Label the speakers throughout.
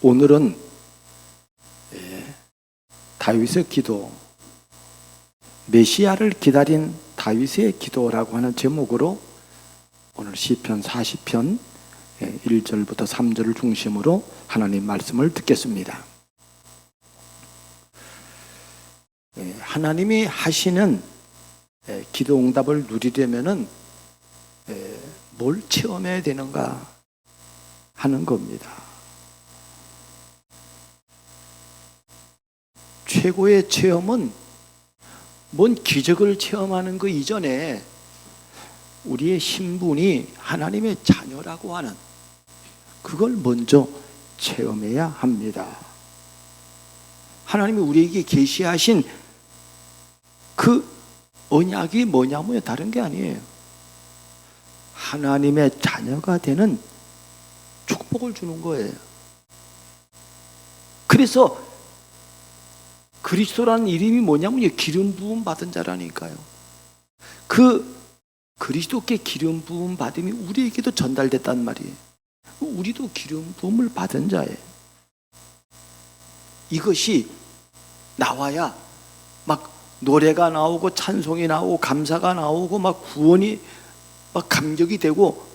Speaker 1: 오늘은 예, 다윗의 기도, 메시아를 기다린 다윗의 기도라고 하는 제목으로 오늘 시편 40편 1절부터 3절을 중심으로 하나님 말씀을 듣겠습니다. 예, 하나님이 하시는 예, 기도 응답을 누리려면은 예, 뭘 체험해야 되는가 하는 겁니다. 최고의 체험은 뭔 기적을 체험하는 그 이전에 우리의 신분이 하나님의 자녀라고 하는 그걸 먼저 체험해야 합니다. 하나님이 우리에게 계시하신 그 언약이 뭐냐면 다른 게 아니에요. 하나님의 자녀가 되는 축복을 주는 거예요. 그래서 그리스도라는 이름이 뭐냐면 기름 부음 받은 자라니까요. 그 그리스도께 기름 부음 받음이 우리에게도 전달됐단 말이에요. 우리도 기름 부음을 받은 자예요. 이것이 나와야 막 노래가 나오고 찬송이 나오고 감사가 나오고 막 구원이 막 감격이 되고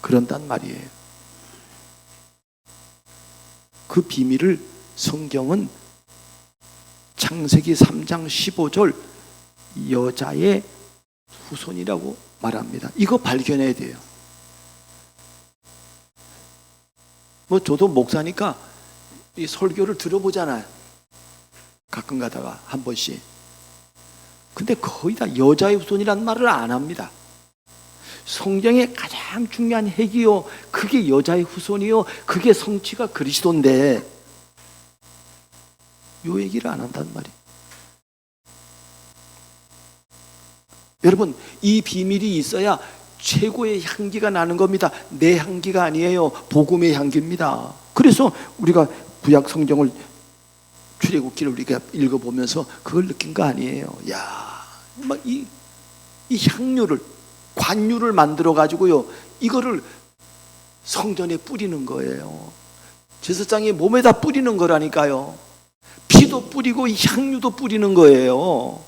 Speaker 1: 그런단 말이에요. 그 비밀을 성경은 창세기 3장 15절 여자의 후손이라고 말합니다. 이거 발견해야 돼요. 뭐 저도 목사니까 이 설교를 들어보잖아요. 가끔 가다가 한 번씩. 근데 거의 다 여자의 후손이라는 말을 안 합니다. 성경의 가장 중요한 핵이요. 그게 여자의 후손이요. 그게 성취가 그리스도인데 요 얘기를 안 한단 말이에요. 여러분, 이 비밀이 있어야 최고의 향기가 나는 겁니다. 내 향기가 아니에요. 복음의 향기입니다. 그래서 우리가 구약 성경을 출애굽기를 우리가 읽어보면서 그걸 느낀 거 아니에요. 야, 막이 이 향료를 관유를 만들어 가지고요. 이거를 성전에 뿌리는 거예요. 제사장이 몸에다 뿌리는 거라니까요. 피도 뿌리고 향유도 뿌리는 거예요.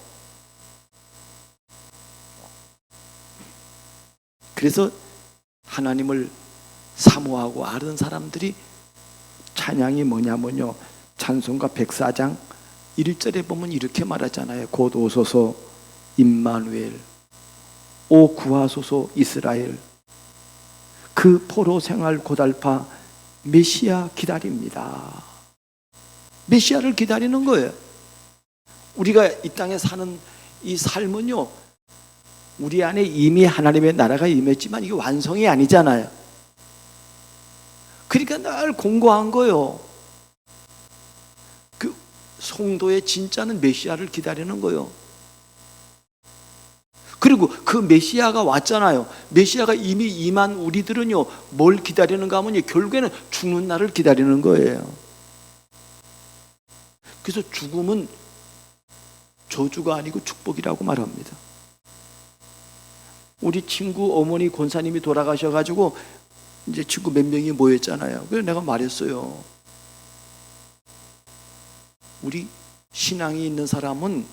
Speaker 1: 그래서 하나님을 사모하고 아는 사람들이 찬양이 뭐냐면요. 찬송가 104장 1절에 보면 이렇게 말하잖아요. 곧 오소서 임마누엘 오 구하소서 이스라엘 그 포로 생활 고달파 메시아 기다립니다. 메시아를 기다리는 거예요. 우리가 이 땅에 사는 이 삶은요. 우리 안에 이미 하나님의 나라가 임했지만 이게 완성이 아니잖아요. 그러니까 늘 공고한 거요. 그 성도의 진짜는 메시아를 기다리는 거요. 그리고 그 메시아가 왔잖아요. 메시아가 이미 임한 우리들은요, 뭘 기다리는가 하면 결국에는 죽는 날을 기다리는 거예요. 그래서 죽음은 저주가 아니고 축복이라고 말합니다. 우리 친구 어머니 권사님이 돌아가셔가지고 이제 친구 몇 명이 모였잖아요. 그래서 내가 말했어요. 우리 신앙이 있는 사람은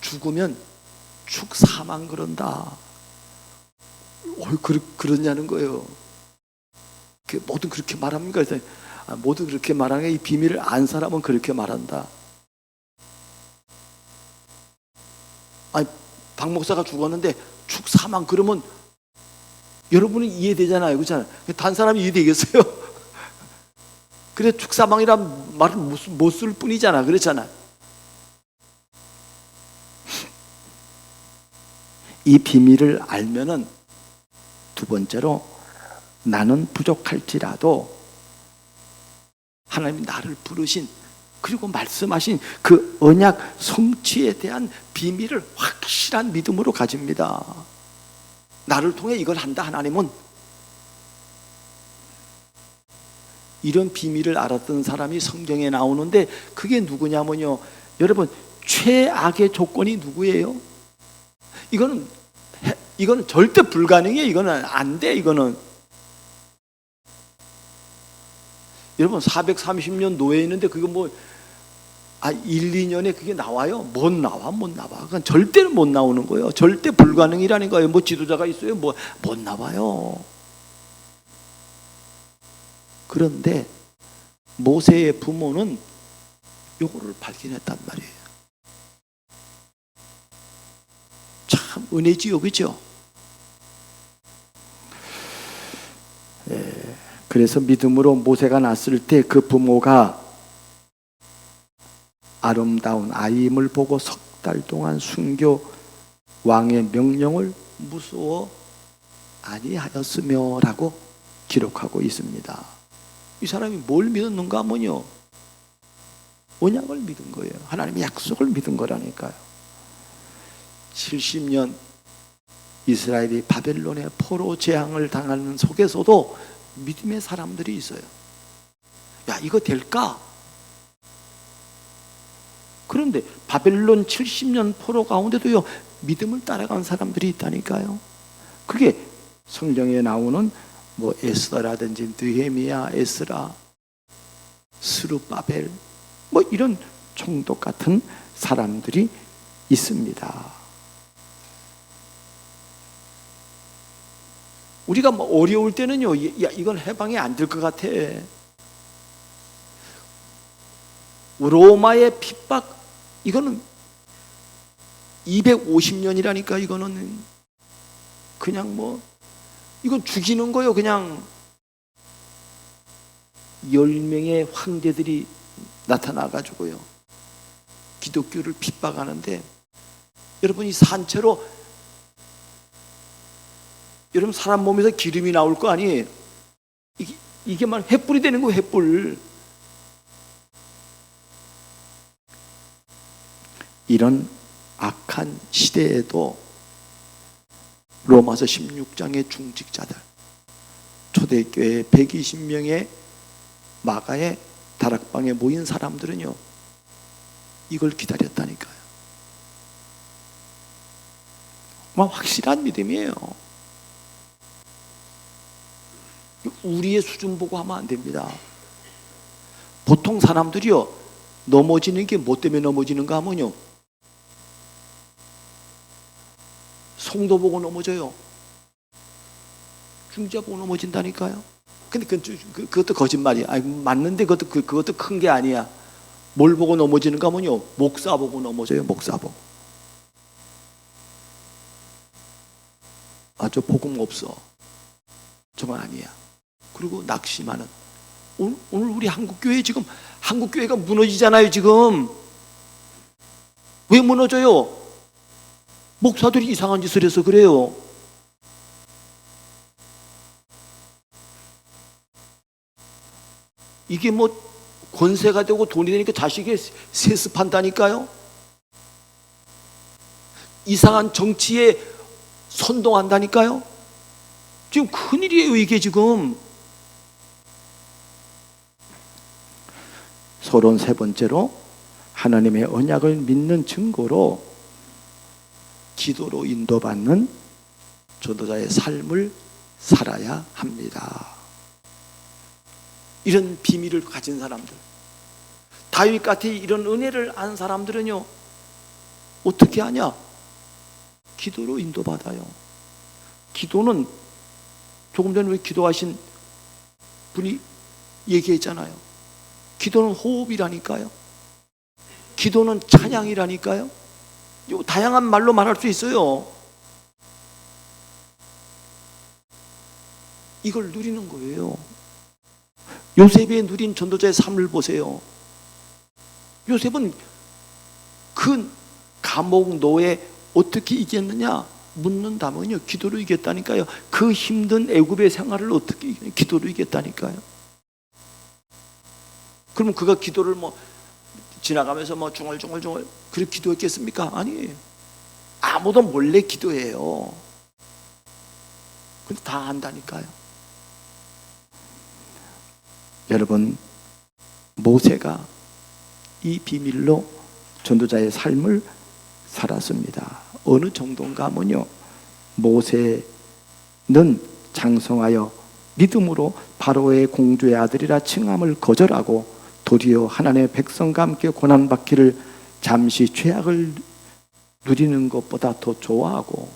Speaker 1: 죽으면 축사만 그런다. 어, 그, 그러냐는 거예요. 그 모두 그렇게 말합니까? 아, 모두 그렇게 말하는 게 이 비밀을 안 사람은 그렇게 말한다. 아니, 박 목사가 죽었는데 축사만 그러면 여러분은 이해되잖아요. 그렇잖아요. 단 사람이 이해되겠어요? 그래 축사망이란 말을 못 쓸 뿐이잖아. 그렇잖아. 이 비밀을 알면은 두 번째로 나는 부족할지라도 하나님이 나를 부르신 그리고 말씀하신 그 언약 성취에 대한 비밀을 확실한 믿음으로 가집니다. 나를 통해 이걸 한다 하나님은 이런 비밀을 알았던 사람이 성경에 나오는데 그게 누구냐면요. 여러분 최악의 조건이 누구예요? 이거는 이거는 절대 불가능해. 이거는 안 돼. 이거는 여러분 430년 노예 있는데 그거 뭐 아, 1, 2년에 그게 나와요? 못 나와, 못 나와. 그건 절대로 못 나오는 거예요. 절대 불가능이라는 거예요. 뭐 지도자가 있어요? 뭐, 못 나와요. 그런데 모세의 부모는 요거를 발견했단 말이에요. 참 은혜지요, 그죠? 예, 그래서 믿음으로 모세가 낳았을 때 그 부모가 아름다운 아이임을 보고 석 달 동안 순교 왕의 명령을 무서워 아니하였으며라고 기록하고 있습니다. 이 사람이 뭘 믿었는가 하면요. 언약을 믿은 거예요. 하나님의 약속을 믿은 거라니까요. 70년 이스라엘이 바벨론의 포로 재앙을 당하는 속에서도 믿음의 사람들이 있어요. 야, 이거 될까? 그런데 바벨론 70년 포로 가운데도요, 믿음을 따라간 사람들이 있다니까요. 그게 성경에 나오는 뭐 에스더라든지 느헤미야, 에스라, 스루바벨 뭐 이런 총독 같은 사람들이 있습니다. 우리가 뭐 어려울 때는요, 야 이건 해방이 안 될 것 같아. 로마의 핍박 이거는 250년이라니까 이거는 그냥 뭐 이건 죽이는 거요 그냥 10명의 황제들이 나타나 가지고요. 기독교를 핍박하는데 여러분 이 산채로 여러분 사람 몸에서 기름이 나올 거 아니에요. 이게 이게 말 횃불이 되는 거 횃불. 이런 악한 시대에도 로마서 16장의 중직자들 초대교회 120명의 마가의 다락방에 모인 사람들은요 이걸 기다렸다니까요. 막 확실한 믿음이에요. 우리의 수준 보고 하면 안 됩니다. 보통 사람들이요 넘어지는 게 뭐 때문에 넘어지는가 하면요 송도 보고 넘어져요. 중자 보고 넘어진다니까요. 근데 그, 그, 그것도 거짓말이야. 아니, 맞는데 그것도, 그, 그것도 큰 게 아니야. 뭘 보고 넘어지는가 하면요. 목사 보고 넘어져요. 목사 보고. 아, 저 복음 없어. 저건 아니야. 그리고 낙심하는. 오늘, 오늘 우리 한국교회 지금, 한국교회가 무너지잖아요, 지금. 왜 무너져요? 목사들이 이상한 짓을 해서 그래요. 이게 뭐 권세가 되고 돈이 되니까 자식이 세습한다니까요. 이상한 정치에 선동한다니까요. 지금 큰일이에요, 이게 지금. 서론 세 번째로 하나님의 언약을 믿는 증거로 기도로 인도받는 전도자의 삶을 살아야 합니다. 이런 비밀을 가진 사람들, 다윗 같이 이런 은혜를 안 사람들은요 어떻게 하냐? 기도로 인도받아요. 기도는 조금 전에 기도하신 분이 얘기했잖아요. 기도는 호흡이라니까요. 기도는 찬양이라니까요. 요 다양한 말로 말할 수 있어요. 이걸 누리는 거예요. 요셉이 누린 전도자의 삶을 보세요. 요셉은 그 감옥 노예 어떻게 이겼느냐 묻는다면요 기도로 이겼다니까요. 그 힘든 애굽의 생활을 어떻게 기도로 이겼다니까요. 그럼 그가 기도를 뭐 지나가면서 뭐 중얼중얼중얼 그렇게 기도했겠습니까? 아니 아무도 몰래 기도해요. 근데 다 안다니까요. 여러분 모세가 이 비밀로 전도자의 삶을 살았습니다. 어느 정도인가 하면요. 모세는 장성하여
Speaker 2: 믿음으로 바로의 공주의 아들이라 칭함을 거절하고 도리어 하나님의 백성과 함께 고난받기를 잠시 죄악을 누리는 것보다 더 좋아하고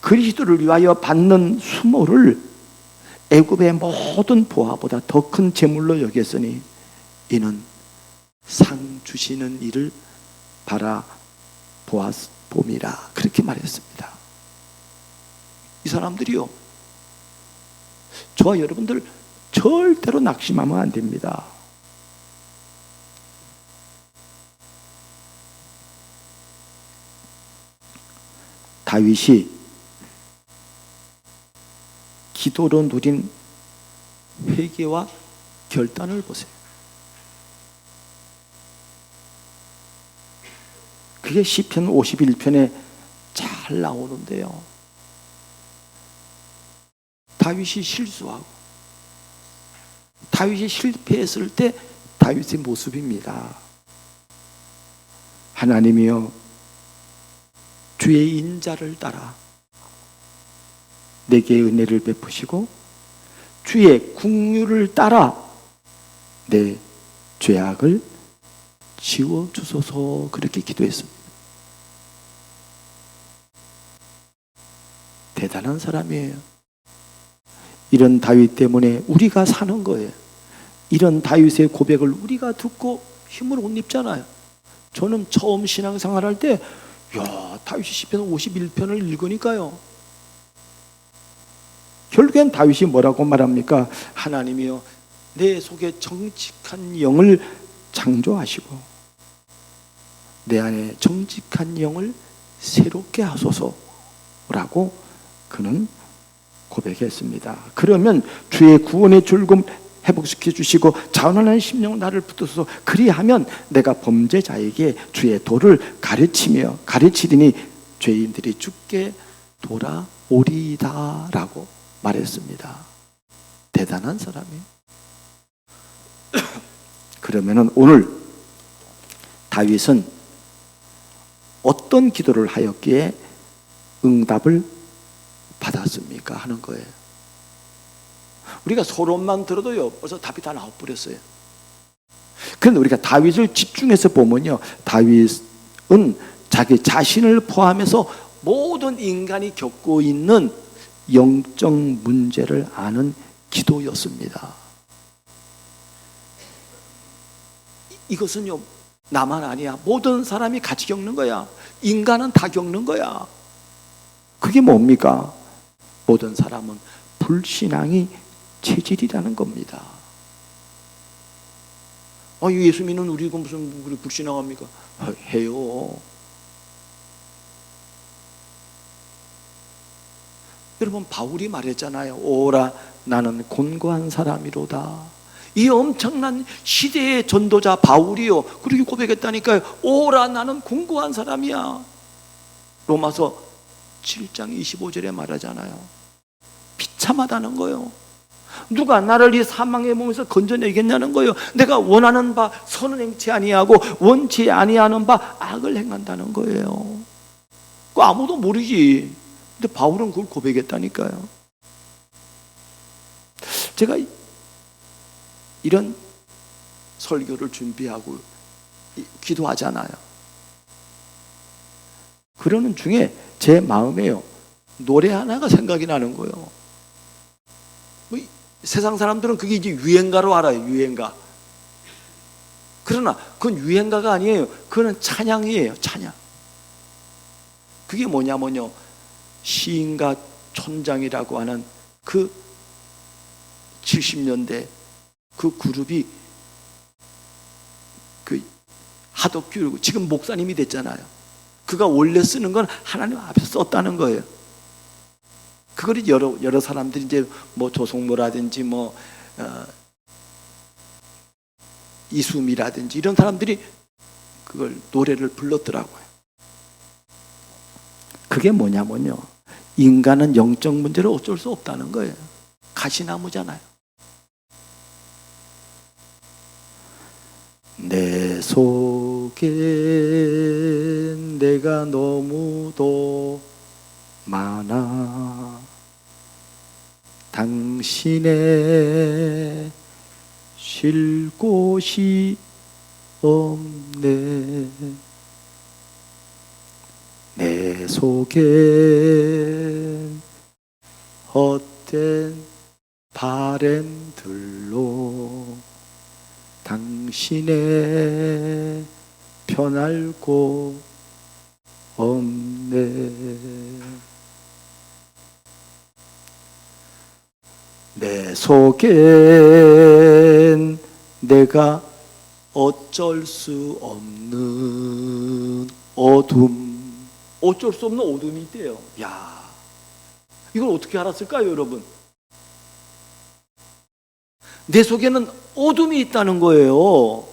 Speaker 2: 그리스도를 위하여 받는 수모를 애굽의 모든 보화보다 더 큰 재물로 여겼으니 이는 상 주시는 일을 바라 보았봄이라 그렇게 말했습니다. 이 사람들이요. 저와 여러분들 절대로 낙심하면 안 됩니다. 다윗이 기도로 누린 회개와 결단을 보세요. 그게 시편 51편에 잘 나오는데요. 다윗이 실수하고 다윗이 실패했을 때 다윗의 모습입니다. 하나님이여 주의 인자를 따라 내게 은혜를 베푸시고 주의 국류를 따라 내 죄악을 지워 주소서 그렇게 기도했습니다. 대단한 사람이에요. 이런 다윗 때문에 우리가 사는 거예요. 이런 다윗의 고백을 우리가 듣고 힘을 못 입잖아요. 저는 처음 신앙생활 할 때, 야, 다윗이 시편 51편을 읽으니까요. 결국엔 다윗이 뭐라고 말합니까? 하나님이여, 내 속에 정직한 영을 창조하시고, 내 안에 정직한 영을 새롭게 하소서라고 그는 고백했습니다. 그러면 주의 구원의 즐거움 회복시켜 주시고 자원하는 심령 나를 붙들어서 그리하면 내가 범죄자에게 주의 도를 가르치며 가르치리니 죄인들이 죽게 돌아오리다라고 말했습니다. 대단한 사람이에요. 그러면은 오늘 다윗은 어떤 기도를 하였기에 응답을 받았습니까? 하는 거예요. 우리가 소론만 들어도요, 벌써 답이 다 나와버렸어요. 그런데 우리가 다윗을 집중해서 보면요, 다윗은 자기 자신을 포함해서 모든 인간이 겪고 있는 영적 문제를 아는 기도였습니다. 이것은요, 나만 아니야. 모든 사람이 같이 겪는 거야. 인간은 다 겪는 거야. 그게 뭡니까? 모든 사람은 불신앙이 체질이라는 겁니다. 아, 예수 믿는 우리가 무슨 우리 불신앙합니까? 아, 해요. 여러분 바울이 말했잖아요. 오라 나는 곤고한 사람이로다. 이 엄청난 시대의 전도자 바울이요. 그렇게 고백했다니까요. 오라 나는 곤고한 사람이야. 로마서 7장 25절에 말하잖아요. 비참하다는 거예요. 누가 나를 이 사망의 몸에서 건져내겠냐는 거예요. 내가 원하는 바 선은 행치 아니하고 원치 아니하는 바 악을 행한다는 거예요. 그 아무도 모르지. 근데 바울은 그걸 고백했다니까요. 제가 이런 설교를 준비하고 기도하잖아요. 그러는 중에 제 마음에요. 노래 하나가 생각이 나는 거예요. 뭐 세상 사람들은 그게 이제 유행가로 알아요. 유행가. 그러나 그건 유행가가 아니에요. 그거는 찬양이에요. 찬양. 그게 뭐냐면요. 시인과 촌장이라고 하는 그 70년대 그 그룹이 그 하덕규 지금 목사님이 됐잖아요. 그가 원래 쓰는 건 하나님 앞에서 썼다는 거예요. 그걸 여러 여러 사람들이 이제 뭐 조성모라든지 뭐 어, 이수미라든지 이런 사람들이 그걸 노래를 불렀더라고요. 그게 뭐냐면요. 인간은 영적 문제를 어쩔 수 없다는 거예요. 가시나무잖아요. 내 속에 내가 너무도 많아 당신의 쉴 곳이 없네. 내 속엔 헛된 바램들로 당신의 편할 곳 없네 내 속엔 내가 어쩔 수 없는 어둠. 어쩔 수 없는 어둠이 있대요. 야 이걸 어떻게 알았을까요 여러분? 내 속에는 어둠이 있다는 거예요.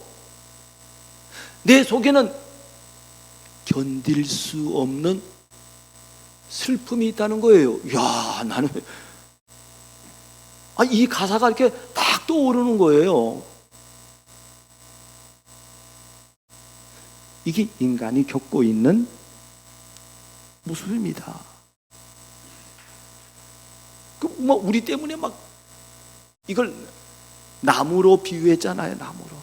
Speaker 2: 내 속에는 견딜 수 없는 슬픔이 있다는 거예요. 야 나는 아, 이 가사가 이렇게 딱 떠오르는 거예요. 이게 인간이 겪고 있는 모습입니다. 그뭐 우리 때문에 막 이걸 나무로 비유했잖아요. 나무로.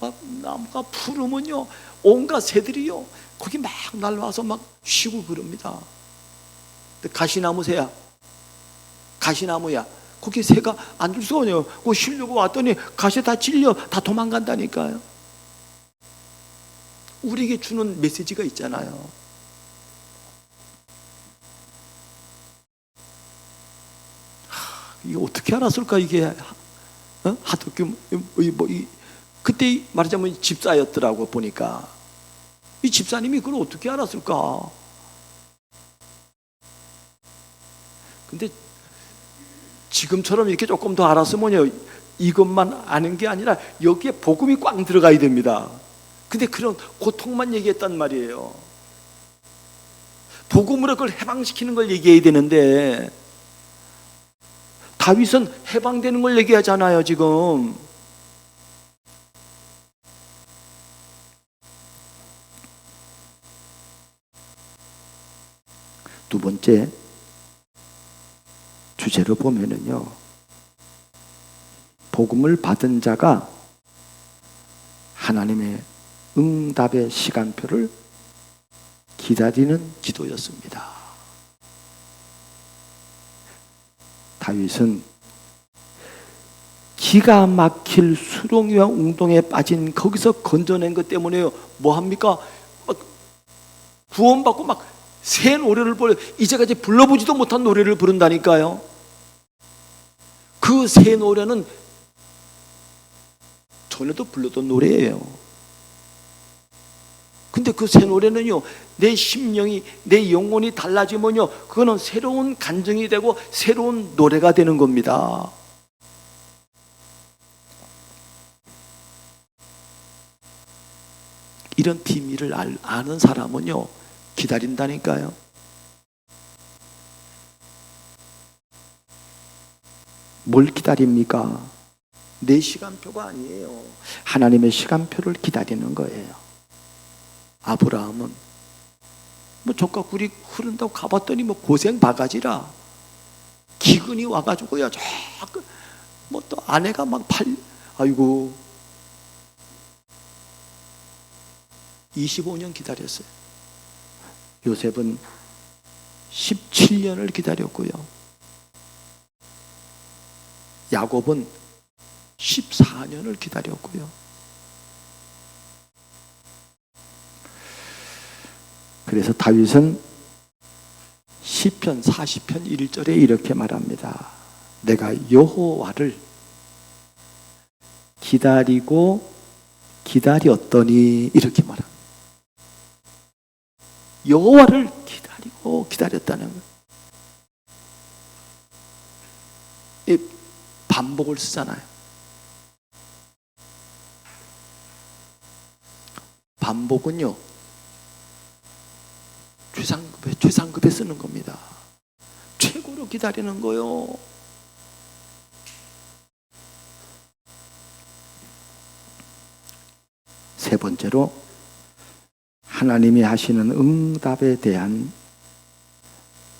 Speaker 2: 막 나무가 푸르면요 온갖 새들이요 거기 막 날와서 막 쉬고 그럽니다. 가시나무 새야. 가시나무야. 거기 새가 앉을 수가 없네요. 그 쉬려고 왔더니 가시 다 찔려 다 도망간다니까요. 우리에게 주는 메시지가 있잖아요. 하, 이게 어떻게 알았을까 이게 어? 하도교 뭐, 이, 그때 말하자면 집사였더라고 보니까 이 집사님이 그걸 어떻게 알았을까? 근데 지금처럼 이렇게 조금 더 알았으면요 이것만 아는 게 아니라 여기에 복음이 꽝 들어가야 됩니다. 근데 그런 고통만 얘기했단 말이에요. 복음으로 그걸 해방시키는 걸 얘기해야 되는데 다윗은 해방되는 걸 얘기하잖아요 지금. 두 번째 주제로 보면은요. 복음을 받은 자가 하나님의 응답의 시간표를 기다리는 기도였습니다. 다윗은 기가 막힐 수렁이와 웅동에 빠진 거기서 건져낸 것 때문에요. 뭐 합니까? 막 구원받고 막 새 노래를 불러 이제까지 불러보지도 못한 노래를 부른다니까요. 그 새 노래는 전에도 불렀던 노래예요. 근데 그 새 노래는요, 내 심령이, 내 영혼이 달라지면요, 그거는 새로운 감정이 되고 새로운 노래가 되는 겁니다. 이런 비밀을 알, 아는 사람은요, 기다린다니까요. 뭘 기다립니까? 내 시간표가 아니에요. 하나님의 시간표를 기다리는 거예요. 아브라함은 뭐 조카 굴이 흐른다고 가봤더니 뭐 고생 바가지라 기근이 와가지고요. 자꾸 뭐또 아내가 막 팔, 아이고 25년 기다렸어요. 요셉은 17년을 기다렸고요. 야곱은 14년을 기다렸고요. 그래서 다윗은 시편 40편 1절에 이렇게 말합니다. 내가 여호와를 기다리고 기다렸더니 이렇게 말합니다. 여호와를 기다리고 기다렸다는 거예요. 이 반복을 쓰잖아요. 반복은요 최상급에 최상급에 쓰는 겁니다. 최고로 기다리는 거요. 세 번째로 하나님이 하시는 응답에 대한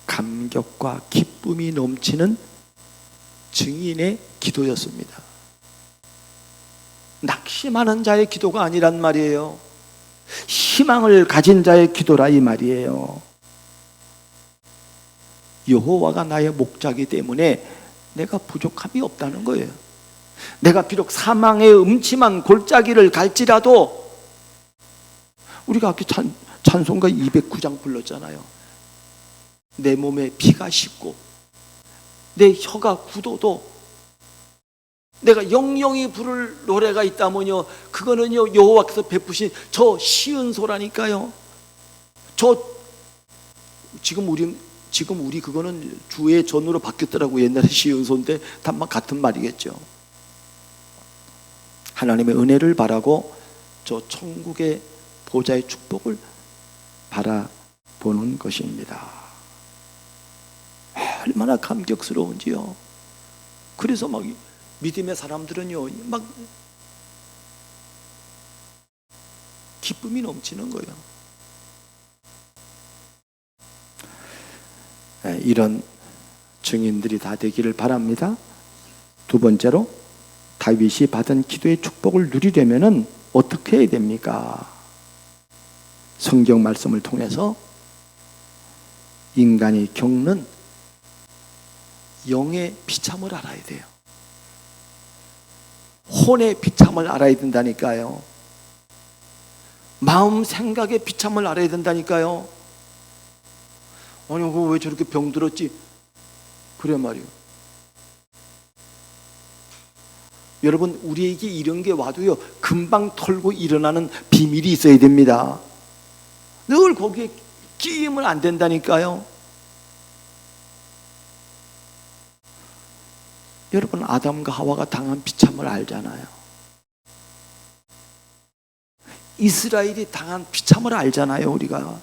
Speaker 2: 감격과 기쁨이 넘치는
Speaker 1: 증인의 기도였습니다. 낙심하는 자의 기도가 아니란 말이에요. 희망을 가진 자의 기도라 이 말이에요. 여호와가 나의 목자기 때문에 내가 부족함이 없다는 거예요. 내가 비록 사망의 음침한 골짜기를 갈지라도 우리가 아까 찬, 찬송가 209장 불렀잖아요. 내 몸에 피가 씹고 내 혀가 굳어도 내가 영영이 부를 노래가 있다면요. 그거는요 여호와께서 베푸신 저 시은 소라니까요. 저 지금 우리 지금 우리 그거는 주의 전으로 바뀌었더라고 옛날에 시은 소인데 다만 같은 말이겠죠. 하나님의 은혜를 바라고 저 천국의 보좌의 축복을 바라보는 것입니다 얼마나 감격스러운지요 그래서 막 믿음의 사람들은요, 막 기쁨이 넘치는 거예요. 네, 이런 증인들이 다 되기를 바랍니다. 두 번째로 다윗이 받은 기도의 축복을 누리려면은 어떻게 해야 됩니까? 성경 말씀을 통해서 인간이 겪는 영의 비참을 알아야 돼요. 혼의 비참을 알아야 된다니까요. 마음 생각의 비참을 알아야 된다니까요. 아니 왜 저렇게 병들었지? 그래 말이요. 여러분 우리에게 이런 게 와도요 금방 털고 일어나는 비밀이 있어야 됩니다. 늘 거기에 끼임을 안 된다니까요. 여러분 아담과 하와가 당한 비참을 알잖아요. 이스라엘이 당한 비참을 알잖아요, 우리가.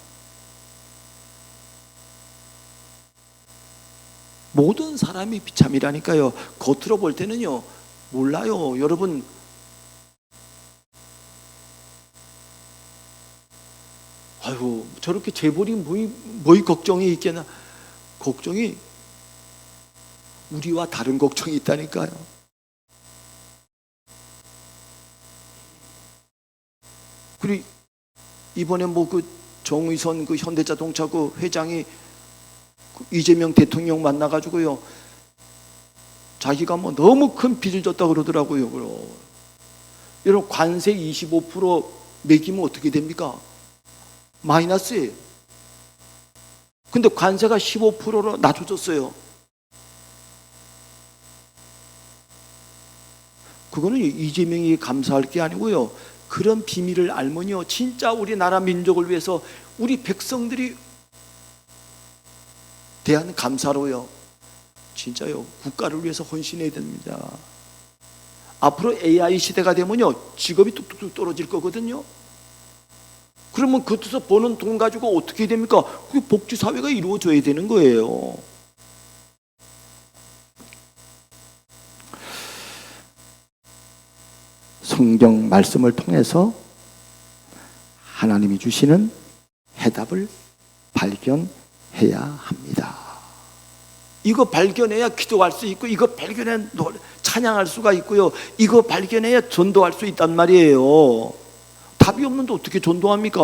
Speaker 1: 모든 사람이 비참이라니까요. 겉으로 볼 때는요, 몰라요. 여러분, 아이고, 저렇게 재벌이 뭐이, 뭐이 걱정이 있겠나. 걱정이 우리와 다른 걱정이 있다니까요. 그리고 이번에 뭐 그 정의선 그 현대자동차 그 회장이 그 이재명 대통령 만나가지고요. 자기가 뭐 너무 큰 빚을 졌다 그러더라고요. 그럼. 여러분 관세 25% 매기면 어떻게 됩니까? 마이너스예요. 근데 관세가 15%로 낮춰졌어요. 그거는 이재명이 감사할 게 아니고요. 그런 비밀을 알면요. 진짜 우리나라 민족을 위해서 우리 백성들이 대한 감사로요. 진짜요. 국가를 위해서 헌신해야 됩니다. 앞으로 AI 시대가 되면요. 직업이 뚝뚝뚝 떨어질 거거든요. 그러면 그것서 버는 돈 가지고 어떻게 됩니까? 그 복지 사회가 이루어져야 되는 거예요. 성경 말씀을 통해서 하나님이 주시는 해답을 발견해야 합니다. 이거 발견해야 기도할 수 있고 이거 발견해 노래, 찬양할 수가 있고요. 이거 발견해야 전도할 수 있단 말이에요. 답이 없는데 어떻게 전도합니까?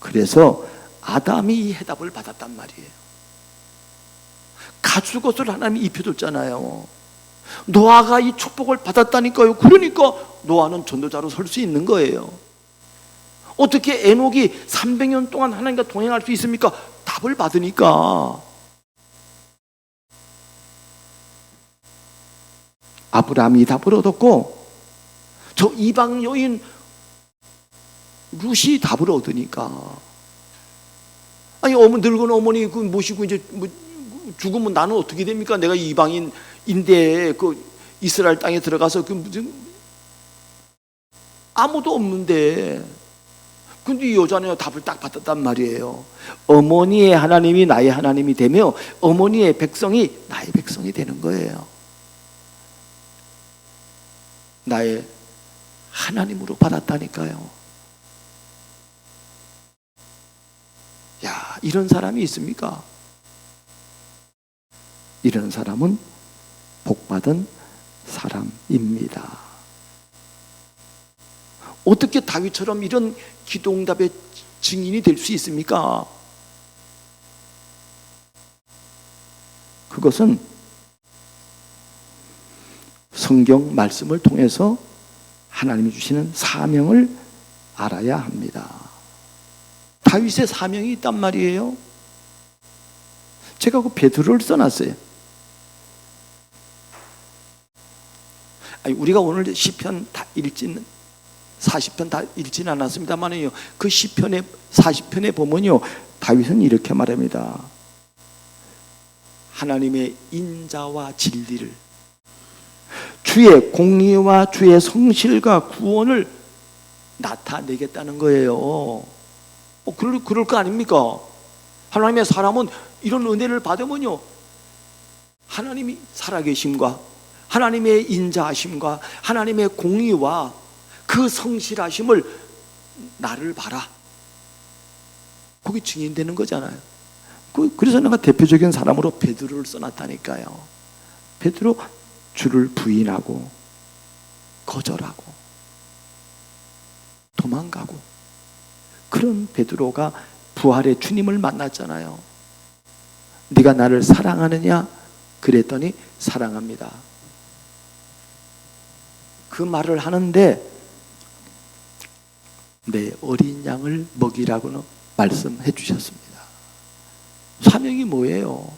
Speaker 1: 그래서 아담이 이 해답을 받았단 말이에요. 가죽옷을 하나님이 입혀줬잖아요. 노아가 이 축복을 받았다니까요. 그러니까 노아는 전도자로 설 수 있는 거예요. 어떻게 에녹이 300년 동안 하나님과 동행할 수 있습니까? 답을 받으니까. 아브라함이 답을 얻었고 저 이방 여인 룻이 답을 얻으니까 아니 어머 늙은 어머니 그 모시고 이제 뭐 죽으면 나는 어떻게 됩니까? 내가 이방인 인데 그 이스라엘 땅에 들어가서 그 무슨 아무도 없는데 근데 이 여자는 답을 딱 받았단 말이에요. 어머니의 하나님이 나의 하나님이 되며 어머니의 백성이 나의 백성이 되는 거예요. 나의 하나님으로 받았다니까요. 야, 이런 사람이 있습니까?
Speaker 2: 이런 사람은 복받은 사람입니다.
Speaker 1: 어떻게 다윗처럼 이런 기도응답의 증인이 될 수 있습니까?
Speaker 2: 그것은 성경 말씀을 통해서 하나님이 주시는 사명을 알아야 합니다.
Speaker 1: 다윗의 사명이 있단 말이에요.
Speaker 2: 제가 그 베드로를 써놨어요.
Speaker 1: 아니, 우리가 오늘 시편 다 읽지는 40편 다 읽지는 않았습니다만요. 그 시편에 40편에 보면요.
Speaker 2: 다윗은 이렇게 말합니다.
Speaker 1: 하나님의 인자와 진리를
Speaker 2: 주의 공의와 주의 성실과
Speaker 1: 구원을 나타내겠다는 거예요. 어, 그럴, 그럴 거 아닙니까? 하나님의 사람은 이런 은혜를 받으면요. 하나님이 살아계심과 하나님의 인자하심과 하나님의 공의와 그 성실하심을 나를 봐라. 그게 증인되는 거잖아요.
Speaker 2: 그- 그래서 내가 대표적인 사람으로 베드로를 써놨다니까요. 베드로 주를 부인하고
Speaker 1: 거절하고 도망가고 그런 베드로가 부활의 주님을 만났잖아요. 네가 나를 사랑하느냐? 그랬더니 사랑합니다. 그 말을 하는데 내 어린 양을 먹이라고는 말씀해 주셨습니다. 사명이 뭐예요?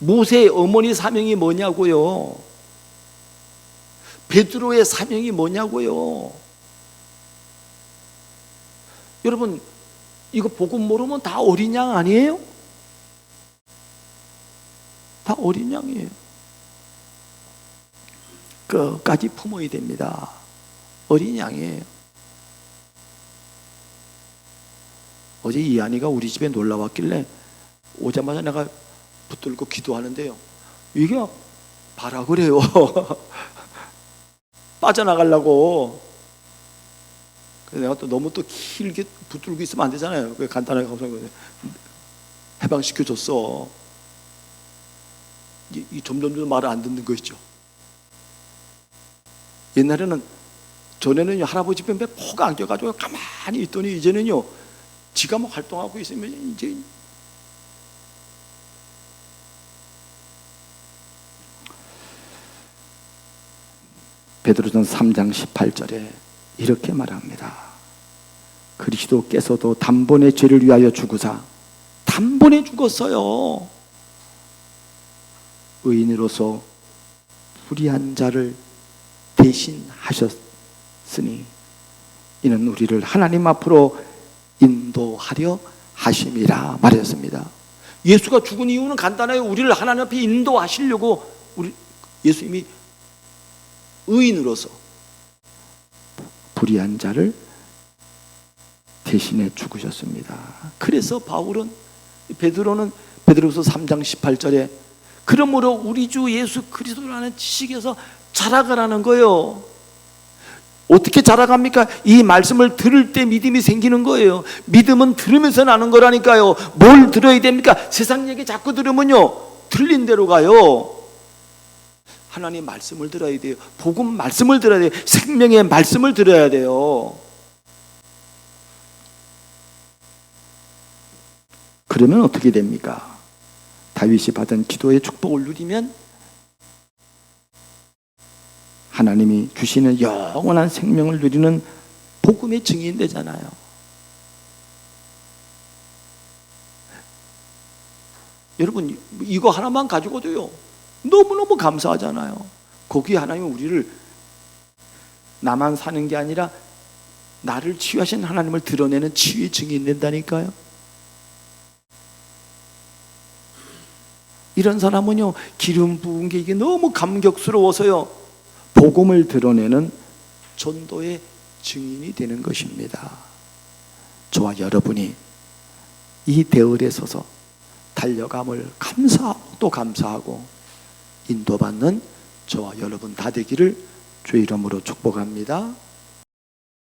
Speaker 1: 모세의 어머니 사명이 뭐냐고요? 베드로의 사명이 뭐냐고요? 여러분 이거 복음 모르면 다 어린 양 아니에요? 다 어린 양이에요. 끝까지 품어야 됩니다. 어린 양이에요. 어제 이한이가 우리 집에 놀러 왔길래 오자마자 내가 붙들고 기도하는데요. 이게 봐라 그래요. 빠져나가려고. 그래서 내가 또 너무 또 길게 붙들고 있으면 안 되잖아요. 그 간단하게 가서 해방시켜 줬어. 이, 이 점점점 말을 안 듣는 거 있죠. 옛날에는 전에는요 할아버지 뺨에 포가 안겨가지고 가만히 있더니 이제는요 지가 뭐 활동하고 있으면 이제
Speaker 2: 베드로전 3장 18절에 이렇게 말합니다. 그리스도께서도 단번에 죄를 위하여 죽으사
Speaker 1: 단번에 죽었어요.
Speaker 2: 의인으로서 불의한 자를 대신하셨으니 이는 우리를 하나님 앞으로 인도하려 하심이라 말했습니다.
Speaker 1: 예수가 죽은 이유는 간단해요. 우리를 하나님 앞에 인도하시려고 우리 예수님이 의인으로서
Speaker 2: 불의한 자를 대신해 죽으셨습니다.
Speaker 1: 그래서 바울은 베드로는 베드로서 3장 18절에 그러므로 우리 주 예수 그리스도라는 지식에서 자라가라는 거예요. 어떻게 자라갑니까? 이 말씀을 들을 때 믿음이 생기는 거예요. 믿음은 들으면서 나는 거라니까요. 뭘 들어야 됩니까? 세상 얘기 자꾸 들으면요. 틀린 대로 가요. 하나님 말씀을 들어야 돼요. 복음 말씀을 들어야 돼요. 생명의 말씀을 들어야 돼요.
Speaker 2: 그러면 어떻게 됩니까? 다윗이 받은 기도의 축복을 누리면 하나님이 주시는 영원한 생명을 누리는
Speaker 1: 복음의 증인 되잖아요. 여러분 이거 하나만 가지고도요 너무너무 감사하잖아요. 거기에 하나님은 우리를 나만 사는 게 아니라 나를 치유하신 하나님을 드러내는 치유의 증인 된다니까요. 이런 사람은요 기름 부은 게 이게 너무 감격스러워서요 복음을 드러내는 전도의 증인이 되는 것입니다. 저와 여러분이 이 대열에 서서 달려감을 감사하고 또 감사하고 인도받는 저와 여러분 다 되기를 주 이름으로 축복합니다.